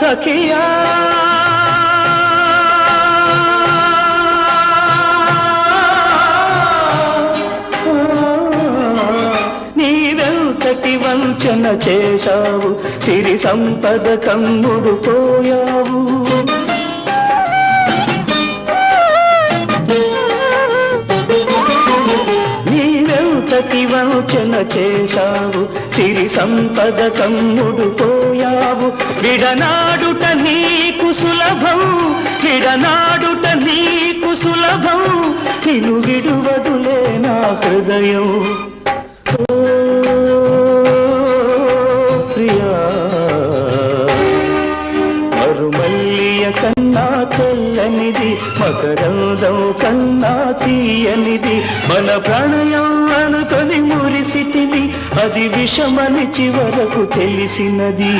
సఖియా. నీవెంతటి వంచన చేశావు? సిరి సంపద కమ్ముడు పోయావు. నీవెంతటి వంచన చేశావు. సిరి సంపద కమ్ముడు పోయావు. విడనాడుట నీకు సులభం. విడనాడుట నీకు సులభం. నిను విడువదులే నా హృదయం. మరుమల్లియ కన్నా తెల్లనిది మకరందం కన్నా తీయనిది. మన ప్రణయం అనుకొని మురిసితిని అది విషమని చివరకు తెలిసినది.